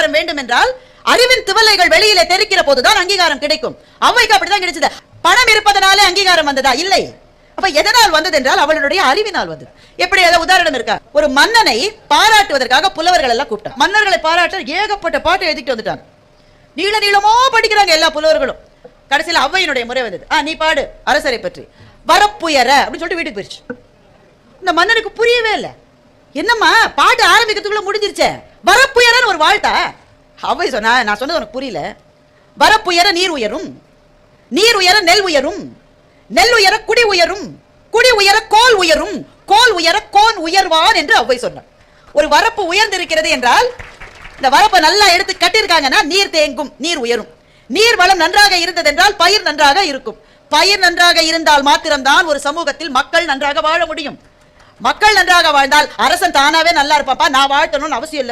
அங்கீகாரம் வேண்டும் என்றால் அறிவின் திவலைகள் வெளியிலே தெரிக்கிற போதுதான் அங்கீகாரம் கிடைக்கும். அவைக்கு அப்படிதான் கிடைச்சது. பணம் இருப்பதனாலே அங்கீகாரம் வந்ததா? இல்லை. அப்ப எதனால் வந்தது என்றால் அவளுடைய அறிவினால் வந்தது. எப்படி ஏதாவது உதாரணம் இருக்கா? ஒரு மன்னனை பாராட்டுவதற்காக புலவர்கள் எல்லாம் கூப்பிட்டான் மன்னர்களை பாராட்ட ஏகப்பட்ட பாட்டு எழுதிட்டு வந்துட்டாங்க. நீள நீளமோ படிக்கிறாங்க எல்லா புலவர்களும். கடைசியில் ஔவையினுடைய முறை வந்தது. ஆ நீ பாடு அரசரை பற்றி. வரப்புயர அப்படின்னு சொல்லிட்டு வீட்டுக்கு போயிடுச்சு இந்த மன்னனுக்கு புரியவே இல்லை. என்னம்மா பாட்டு ஆரம்பிக்கிறதுக்குள்ள முடிஞ்சிருச்சே? வரப்புயரன்னு ஒரு வாழ்த்தா? அவை சொன்னா நான் சொன்னது உனக்கு புரியல. வரப்புயர நீர் உயரும். நீர் உயர நெல் உயரும். நெல் உயர குடி உயரும். குடி உயர கோல் உயரும். கோல் உயர கோன் உயர்வான் என்று அவ்வை சொன்னார் ஒரு வரப்பு உயர்ந்திருக்கிறது என்றால் இந்த வரப்பை நல்லா எடுத்து கட்டியிருக்காங்கன்னா நீர் தேங்கும் நீர் உயரும். நீர் வளம் நன்றாக இருந்தது என்றால் பயிர் நன்றாக இருக்கும். பயிர் நன்றாக இருந்தால் மாத்திரம்தான் ஒரு சமூகத்தில் மக்கள் நன்றாக வாழ முடியும். மக்கள் நன்றாக வாழ்ந்தால் அரசன் தானாவே நல்லா இருப்பாப்பா. நான் வாழ்த்தணும்னு அவசியம் இல்லை.